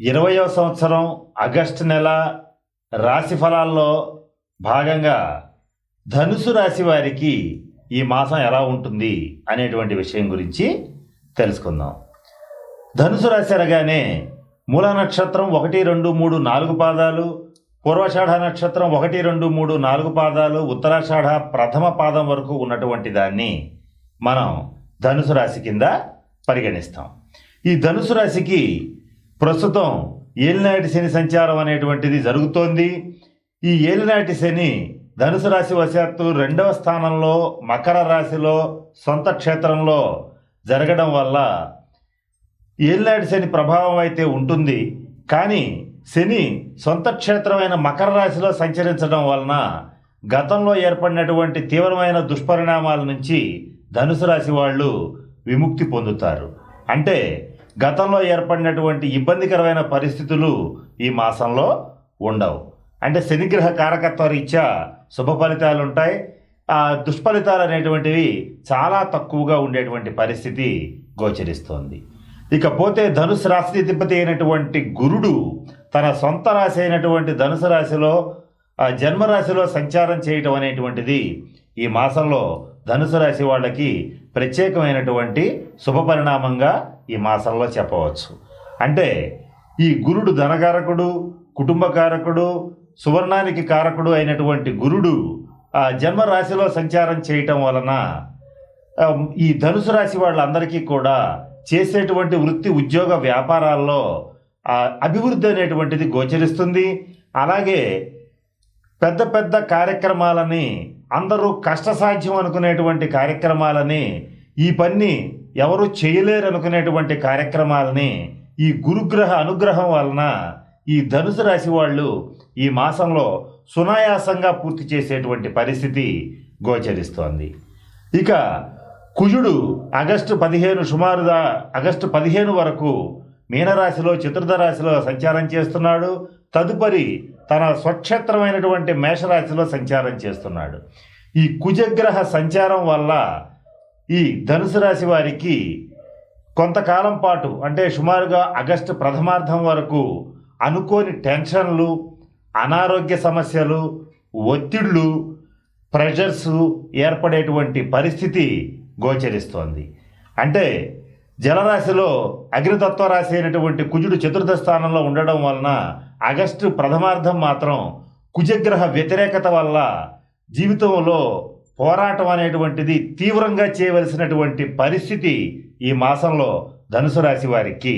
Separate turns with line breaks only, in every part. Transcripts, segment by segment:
ఇరవయో సంవత్సరం ఆగస్టు నెల రాశి ఫలాల్లో భాగంగా ధనుసు రాశి వారికి ఈ మాసం ఎలా ఉంటుంది అనేటువంటి విషయం గురించి తెలుసుకుందాం. ధనుసు రాశి అనగానే మూల నక్షత్రం ఒకటి రెండు మూడు నాలుగు పాదాలు పూర్వషాఢ నక్షత్రం ఒకటి రెండు మూడు నాలుగు పాదాలు ఉత్తరాషాఢ ప్రథమ పాదం వరకు ఉన్నటువంటి దాన్ని మనం ధనుసు రాశి కింద పరిగణిస్తాం. ఈ ధనుసు రాశికి ప్రస్తుతం ఏలినాటి శని సంచారం అనేటువంటిది జరుగుతోంది. ఈ ఏలినాటి శని ధనుసు రాశి వశాత్తు రెండవ స్థానంలో మకర రాశిలో సొంత క్షేత్రంలో జరగడం వల్ల ఏలినాటి శని ప్రభావం అయితే ఉంటుంది. కానీ శని సొంత క్షేత్రమైన మకర రాశిలో సంచరించడం వలన గతంలో ఏర్పడినటువంటి తీవ్రమైన దుష్పరిణామాల నుంచి ధనుసు రాశి వాళ్ళు విముక్తి పొందుతారు. అంటే గతంలో ఏర్పడినటువంటి ఇబ్బందికరమైన పరిస్థితులు ఈ మాసంలో ఉండవు. అంటే శనిగ్రహ కారకత్వ రీత్యా శుభ ఫలితాలు ఉంటాయి. ఆ దుష్ఫలితాలు అనేటువంటివి చాలా తక్కువగా ఉండేటువంటి పరిస్థితి గోచరిస్తోంది. ఇకపోతే ధనుసు రాశిధిపతి అయినటువంటి గురుడు తన సొంత రాశి అయినటువంటి ధనుసు రాశిలో జన్మరాశిలో సంచారం చేయటం అనేటువంటిది ఈ మాసంలో ధనుసు రాశి వాళ్ళకి ప్రత్యేకమైనటువంటి శుభ పరిణామంగా ఈ మాసంలో చెప్పవచ్చు. అంటే ఈ గురుడు ధనకారకుడు కుటుంబకారకుడు సువర్ణానికి కారకుడు అయినటువంటి గురుడు ఆ జన్మరాశిలో సంచారం చేయటం వలన ఈ ధనుసు రాశి వాళ్ళందరికీ కూడా చేసేటువంటి వృత్తి ఉద్యోగ వ్యాపారాల్లో అభివృద్ధి అనేటువంటిది గోచరిస్తుంది. అలాగే పెద్ద పెద్ద కార్యక్రమాలని అందరూ కష్టసాధ్యం అనుకునేటువంటి కార్యక్రమాలని ఈ పని ఎవరు చేయలేరు అనుకునేటువంటి కార్యక్రమాలని ఈ గురుగ్రహ అనుగ్రహం వలన ఈ ధనుసు రాశి వాళ్ళు ఈ మాసంలో సునాయాసంగా పూర్తి చేసేటువంటి పరిస్థితి గోచరిస్తోంది. ఇక కుజుడు ఆగస్టు పదిహేను సుమారుగా ఆగస్టు పదిహేను వరకు మీనరాశిలో చతుర్థ రాశిలో సంచారం చేస్తున్నాడు. తదుపరి తన స్వక్షేత్రమైనటువంటి మేషరాశిలో సంచారం చేస్తున్నాడు. ఈ కుజగ్రహ సంచారం వల్ల ఈ ధనుసు రాశి వారికి కొంతకాలం పాటు అంటే సుమారుగా ఆగస్టు ప్రథమార్థం వరకు అనుకోని టెన్షన్లు అనారోగ్య సమస్యలు ఒత్తిళ్ళు ప్రెషర్స్ ఏర్పడేటువంటి పరిస్థితి గోచరిస్తోంది. అంటే జలరాశిలో అగ్నితత్వ రాశి అయినటువంటి కుజుడు చతుర్థ స్థానంలో ఉండడం వలన ఆగస్టు ప్రథమార్థం మాత్రం కుజగ్రహ వ్యతిరేకత వల్ల జీవితంలో పోరాటం అనేటువంటిది తీవ్రంగా చేయవలసినటువంటి పరిస్థితి ఈ మాసంలో ధనుసు రాశి వారికి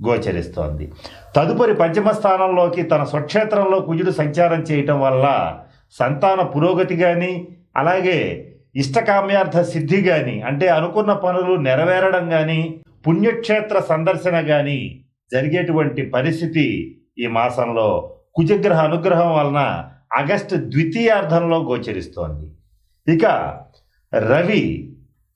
గోచరిస్తోంది. తదుపరి పంచమ స్థానంలోకి తన స్వక్షేత్రంలో కుజుడు సంచారం చేయటం వల్ల సంతాన పురోగతి కానీ అలాగే ఇష్టకామ్యార్థ సిద్ధి కానీ అంటే అనుకున్న పనులు నెరవేరడం కానీ పుణ్యక్షేత్ర సందర్శన కానీ జరిగేటువంటి పరిస్థితి ఈ మాసంలో కుజగ్రహ అనుగ్రహం వలన ఆగస్టు ద్వితీయార్థంలో గోచరిస్తోంది. ఇక రవి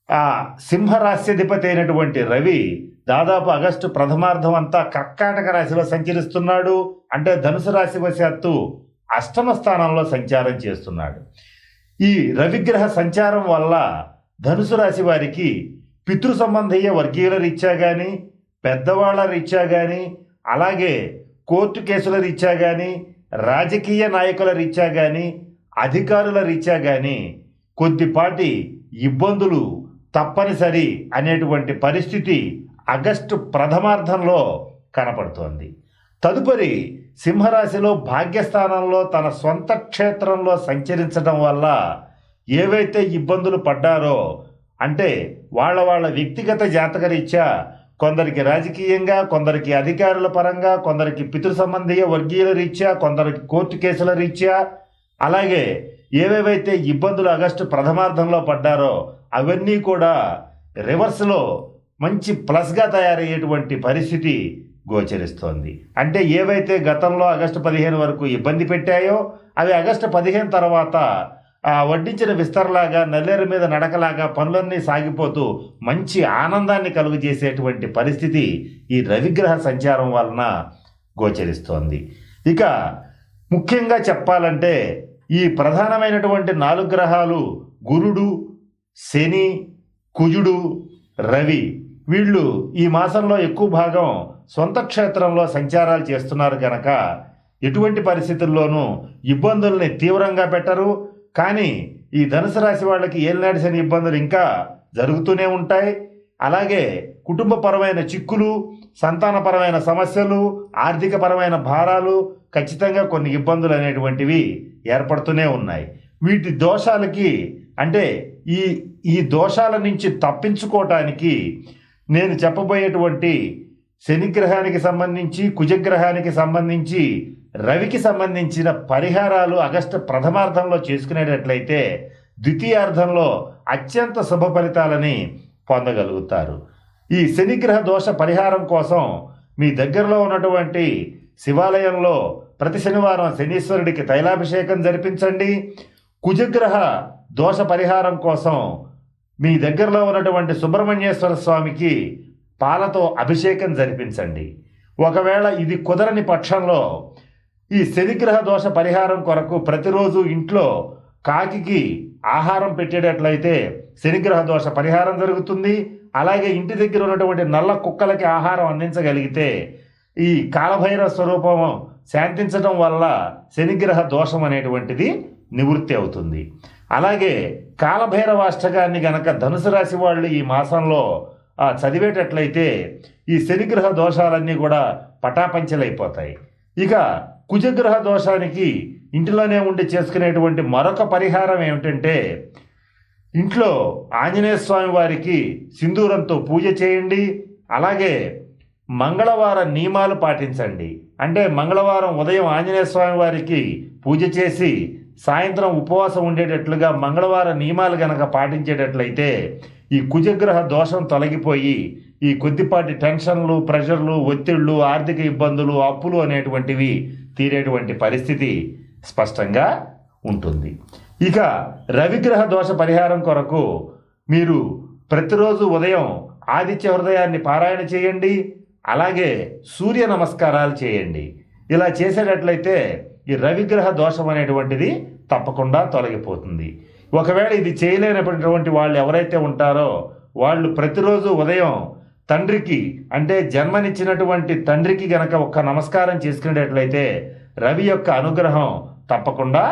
ఆ సింహరాశ్యధిపతి అయినటువంటి రవి దాదాపు ఆగస్టు ప్రథమార్థం అంతా కర్కాటక రాశిలో సంచరిస్తున్నాడు. అంటే ధనుసు రాశి వశాత్తు అష్టమ స్థానంలో సంచారం చేస్తున్నాడు. ఈ రవిగ్రహ సంచారం వల్ల ధనుసు రాశి వారికి పితృ సంబంధీయ వర్గీయుల రీత్యా కానీ పెద్దవాళ్ళ రీత్యా కానీ అలాగే కోర్టు కేసుల రీత్యా కానీ రాజకీయ నాయకుల రీత్యా కానీ అధికారుల రీత్యా కానీ కొద్దిపాటి ఇబ్బందులు తప్పనిసరి అనేటువంటి పరిస్థితి ఆగస్టు ప్రథమార్థంలో కనపడుతోంది. తదుపరి సింహరాశిలో భాగ్యస్థానంలో తన సొంత క్షేత్రంలో సంచరించడం వల్ల ఏవైతే ఇబ్బందులు పడ్డారో అంటే వాళ్ళ వాళ్ళ వ్యక్తిగత జాతకరీత్యా కొందరికి రాజకీయంగా కొందరికి అధికారుల పరంగా కొందరికి పితృ సంబంధీయ వర్గీయుల రీత్యా కొందరికి కోర్టు కేసుల రీత్యా అలాగే ఏవేవైతే ఇబ్బందులు ఆగస్టు ప్రథమార్థంలో పడ్డారో అవన్నీ కూడా రివర్స్లో మంచి ప్లస్గా తయారయ్యేటువంటి పరిస్థితి గోచరిస్తోంది. అంటే ఏవైతే గతంలో ఆగస్టు పదిహేను వరకు ఇబ్బంది పెట్టాయో అవి ఆగస్టు పదిహేను తర్వాత వడ్డించిన విస్తరలాగా నల్లేరు మీద నడకలాగా పనులన్నీ సాగిపోతూ మంచి ఆనందాన్ని కలుగజేసేటువంటి పరిస్థితి ఈ రవిగ్రహ సంచారం వలన గోచరిస్తోంది. ఇక ముఖ్యంగా చెప్పాలంటే ఈ ప్రధానమైనటువంటి నాలుగు గ్రహాలు గురుడు శని కుజుడు రవి. వీళ్ళు ఈ మాసంలో ఎక్కువ భాగం సొంత క్షేత్రంలో సంచారాలు చేస్తున్నారు కనుక ఎటువంటి పరిస్థితుల్లోనూ ఇబ్బందుల్ని తీవ్రంగా పెట్టరు. కానీ ఈ ధనుసు రాశి వాళ్ళకి ఏలినాటి శని ఇబ్బందులు ఇంకా జరుగుతూనే ఉంటాయి. అలాగే కుటుంబపరమైన చిక్కులు సంతానపరమైన సమస్యలు ఆర్థికపరమైన భారాలు ఖచ్చితంగా కొన్ని ఇబ్బందులు అనేటువంటివి ఏర్పడుతూనే ఉన్నాయి. వీటి దోషాలకి అంటే ఈ ఈ దోషాల నుంచి తప్పించుకోవటానికి నేను చెప్పబోయేటువంటి శనిగ్రహానికి సంబంధించి కుజగ్రహానికి సంబంధించి రవికి సంబంధించిన పరిహారాలు ఆగస్టు ప్రథమార్థంలో చేసుకునేటట్లయితే ద్వితీయార్థంలో అత్యంత శుభ ఫలితాలని పొందగలుగుతారు. ఈ శనిగ్రహ దోష పరిహారం కోసం మీ దగ్గరలో ఉన్నటువంటి శివాలయంలో ప్రతి శనివారం శనీశ్వరుడికి తైలాభిషేకం జరిపించండి. కుజగ్రహ దోష పరిహారం కోసం మీ దగ్గరలో ఉన్నటువంటి సుబ్రహ్మణ్యేశ్వర స్వామికి పాలతో అభిషేకం జరిపించండి. ఒకవేళ ఇది కుదరని పక్షంలో ఈ శనిగ్రహ దోష పరిహారం కొరకు ప్రతిరోజు ఇంట్లో కాకికి ఆహారం పెట్టేటట్లయితే శనిగ్రహ దోష పరిహారం జరుగుతుంది. అలాగే ఇంటి దగ్గర ఉన్నటువంటి నల్ల కుక్కలకి ఆహారం అందించగలిగితే ఈ కాలభైరవ స్వరూపం శాంతించడం వల్ల శనిగ్రహ దోషం అనేటువంటిది నివృత్తి అవుతుంది. అలాగే కాలభైరవ అష్టకాన్ని గనక ధనుసు రాశి వాళ్ళు ఈ మాసంలో చదివేటట్లయితే ఈ శనిగ్రహ దోషాలన్నీ కూడా పటాపంచలైపోతాయి. ఇక కుజగ్రహ దోషానికి ఇంటిలోనే ఉండి చేసుకునేటువంటి మరొక పరిహారం ఏమిటంటే ఇంట్లో ఆంజనేయ స్వామి వారికి సింధూరంతో పూజ చేయండి అలాగే మంగళవార నియమాలు పాటించండి. అంటే మంగళవారం ఉదయం ఆంజనేయ స్వామి వారికి పూజ చేసి సాయంత్రం ఉపవాసం ఉండేటట్లుగా మంగళవార నియమాలు గనక పాటించేటట్లయితే ఈ కుజగ్రహ దోషం తొలగిపోయి ఈ కొద్దిపాటి టెన్షన్లు ప్రెషర్లు ఒత్తిళ్ళు ఆర్థిక ఇబ్బందులు అప్పులు అనేటువంటివి తీరేటువంటి పరిస్థితి స్పష్టంగా ఉంటుంది. ఇక రవిగ్రహ దోష పరిహారం కొరకు మీరు ప్రతిరోజు ఉదయం ఆదిత్య హృదయాన్ని పారాయణ చేయండి అలాగే సూర్య నమస్కారాలు చేయండి. ఇలా చేసేటట్లయితే ఈ రవిగ్రహ దోషం అనేటువంటిది తప్పకుండా తొలగిపోతుంది. ఒకవేళ ఇది చేయలేనటువంటి వాళ్ళు ఎవరైతే ఉంటారో వాళ్ళు ప్రతిరోజు ఉదయం తండ్రికి అంటే జన్మనిచ్చినటువంటి తండ్రికి గనక ఒక్క నమస్కారం చేసుకునేటట్లయితే రవి యొక్క అనుగ్రహం తప్పకుండా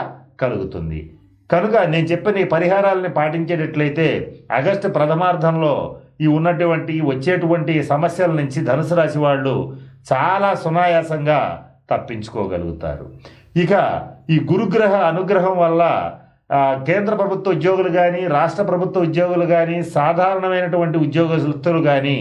కలుగుతుంది. కనుక నేను చెప్పిన ఈ పరిహారాలని పాటించేటట్లయితే ఆగస్టు ప్రథమార్థంలో ఈ ఉన్నటువంటి వచ్చేటువంటి సమస్యల నుంచి ధనుసు రాశి వాళ్ళు చాలా సునాయాసంగా తప్పించుకోగలుగుతారు. ఇక ఈ గురుగ్రహ అనుగ్రహం వల్ల కేంద్ర ప్రభుత్వ ఉద్యోగులు కానీ రాష్ట్ర ప్రభుత్వ ఉద్యోగులు కానీ సాధారణమైనటువంటి ఉద్యోగస్తులు కానీ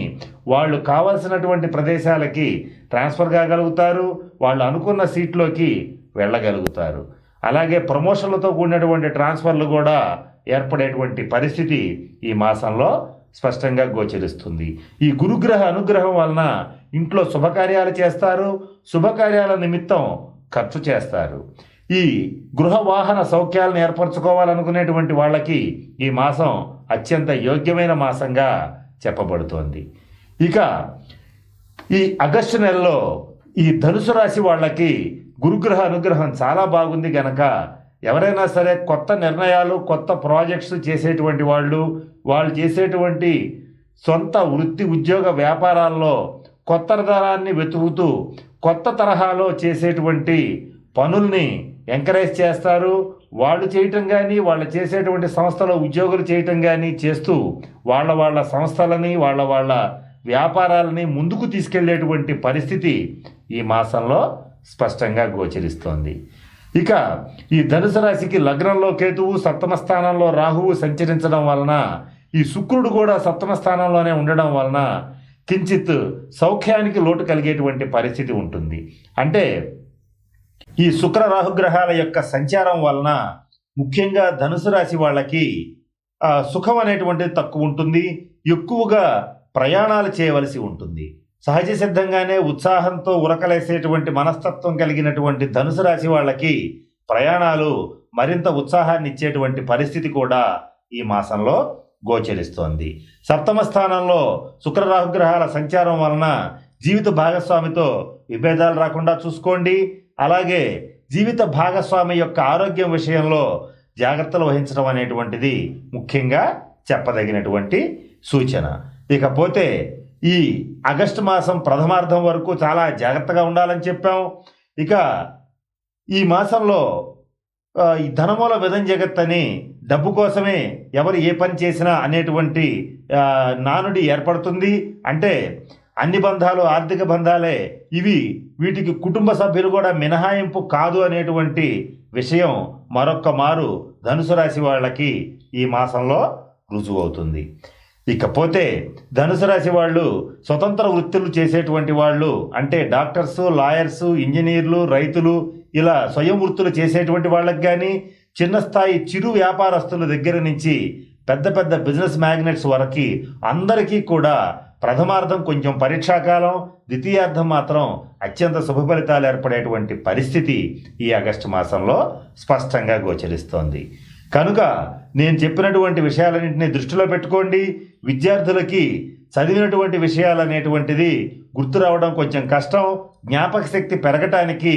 వాళ్ళు కావలసినటువంటి ప్రదేశాలకి ట్రాన్స్ఫర్ కాగలుగుతారు వాళ్ళు అనుకున్న సీట్లోకి వెళ్ళగలుగుతారు. అలాగే ప్రమోషన్లతో కూడినటువంటి ట్రాన్స్ఫర్లు కూడా ఏర్పడేటువంటి పరిస్థితి ఈ మాసంలో స్పష్టంగా గోచరిస్తుంది. ఈ గురుగ్రహ అనుగ్రహం వలన ఇంట్లో శుభకార్యాలు చేస్తారు శుభకార్యాల నిమిత్తం ఖర్చు చేస్తారు. ఈ గృహ వాహన సౌఖ్యాలను ఏర్పరచుకోవాలనుకునేటువంటి వాళ్ళకి ఈ మాసం అత్యంత యోగ్యమైన మాసంగా చెప్పబడుతోంది. ఇక ఈ ఆగస్టు నెలలో ఈ ధనుసు రాశి వాళ్ళకి గురుగ్రహ అనుగ్రహం చాలా బాగుంది గనక. ఎవరైనా సరే కొత్త నిర్ణయాలు కొత్త ప్రాజెక్ట్స్ చేసేటువంటి వాళ్ళు వాళ్ళు చేసేటువంటి సొంత వృత్తి ఉద్యోగ వ్యాపారాల్లో కొత్త తరాన్ని వెతుకుతూ కొత్త తరహాలో చేసేటువంటి పనుల్ని ఎంకరేజ్ చేస్తారు. వాళ్ళు చేయటం కానీ వాళ్ళు చేసేటువంటి సంస్థలో ఉద్యోగులు చేయటం కానీ చేస్తూ వాళ్ళ వాళ్ళ సంస్థలని వాళ్ళ వాళ్ళ వ్యాపారాలని ముందుకు తీసుకెళ్ళేటువంటి పరిస్థితి ఈ మాసంలో స్పష్టంగా గోచరిస్తోంది. ఇక ఈ ధనుసు రాశికి లగ్నంలో కేతువు సప్తమ స్థానంలో రాహువు సంచరించడం వలన ఈ శుక్రుడు కూడా సప్తమ స్థానంలోనే ఉండడం వలన కించిత్ సౌఖ్యానికి లోటు కలిగేటువంటి పరిస్థితి ఉంటుంది. అంటే ఈ శుక్ర రాహుగ్రహాల యొక్క సంచారం వలన ముఖ్యంగా ధనుసు రాశి వాళ్ళకి సుఖం అనేటువంటిది తక్కువ ఉంటుంది. ఎక్కువగా ప్రయాణాలు చేయవలసి ఉంటుంది. సహజ సిద్ధంగానే ఉత్సాహంతో ఉరకలేసేటువంటి మనస్తత్వం కలిగినటువంటి ధనుసు రాశి వాళ్ళకి ప్రయాణాలు మరింత ఉత్సాహాన్ని ఇచ్చేటువంటి పరిస్థితి కూడా ఈ మాసంలో గోచరిస్తోంది. సప్తమ స్థానంలో శుక్ర రాహుగ్రహాల సంచారం వలన జీవిత భాగస్వామితో విభేదాలు రాకుండా చూసుకోండి. అలాగే జీవిత భాగస్వామి యొక్క ఆరోగ్యం విషయంలో జాగ్రత్తలు వహించడం అనేటువంటిది ముఖ్యంగా చెప్పదగినటువంటి సూచన. ఇకపోతే ఈ ఆగస్టు మాసం ప్రథమార్థం వరకు చాలా జాగ్రత్తగా ఉండాలని చెప్పాం. ఇక ఈ మాసంలో ఈ ధనమూల విధం జగత్ అని డబ్బు కోసమే ఎవరు ఏ పని చేసినా అనేటువంటి నానుడి ఏర్పడుతుంది. అంటే అన్ని బంధాలు ఆర్థిక బంధాలే ఇవి వీటికి కుటుంబ సభ్యులు కూడా మినహాయింపు కాదు అనేటువంటి విషయం మరొక్క మారు ధనుసు రాశి వాళ్ళకి ఈ మాసంలో రుజువవుతుంది. ఇకపోతే ధనుసు రాశి వాళ్ళు స్వతంత్ర వృత్తులు చేసేటువంటి వాళ్ళు అంటే డాక్టర్స్ లాయర్స్ ఇంజనీర్లు రైతులు ఇలా స్వయం వృత్తులు చేసేటువంటి వాళ్ళకి కానీ చిన్న స్థాయి చిరు వ్యాపారస్తుల దగ్గర నుంచి పెద్ద పెద్ద బిజినెస్ మ్యాగ్నెట్స్ వరకు అందరికీ కూడా ప్రథమార్థం కొంచెం పరీక్షాకాలం ద్వితీయార్థం మాత్రం అత్యంత శుభ ఫలితాలు ఏర్పడేటువంటి పరిస్థితి ఈ ఆగస్టు మాసంలో స్పష్టంగా గోచరిస్తోంది. కనుక నేను చెప్పినటువంటి విషయాలన్నింటినీ దృష్టిలో పెట్టుకోండి. విద్యార్థులకి చదివినటువంటి విషయాలు అనేటువంటిది గుర్తు రావడం కొంచెం కష్టం. జ్ఞాపక శక్తి పెరగటానికి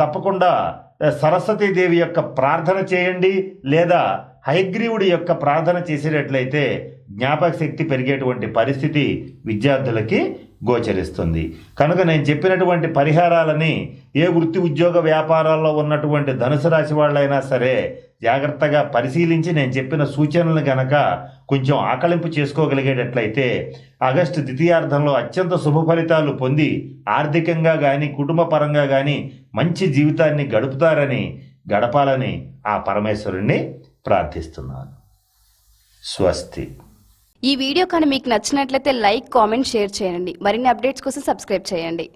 తప్పకుండా సరస్వతీదేవి యొక్క ప్రార్థన చేయండి లేదా హయగ్రీవుడి యొక్క ప్రార్థన చేసేటట్లయితే జ్ఞాపక శక్తి పెరిగేటువంటి పరిస్థితి విద్యార్థులకి గోచరిస్తుంది. కనుక నేను చెప్పినటువంటి పరిహారాలని ఏ వృత్తి ఉద్యోగ వ్యాపారాల్లో ఉన్నటువంటి ధనుసు రాశి వాళ్ళైనా సరే జాగ్రత్తగా పరిశీలించి నేను చెప్పిన సూచనలు గనక కొంచెం ఆకలింపు చేసుకోగలిగేటట్లయితే ఆగస్టు ద్వితీయార్థంలో అత్యంత శుభ ఫలితాలు పొంది ఆర్థికంగా కానీ కుటుంబ పరంగా కానీ మంచి జీవితాన్ని గడుపుతారని గడపాలని ఆ పరమేశ్వరుణ్ణి ప్రార్థిస్తున్నాను. స్వస్తి.
ఈ వీడియో కానీ మీకు నచ్చినట్లయితే లైక్ కామెంట్ షేర్ చేయండి. మరిన్ని అప్డేట్స్ కోసం సబ్స్క్రైబ్ చేయండి.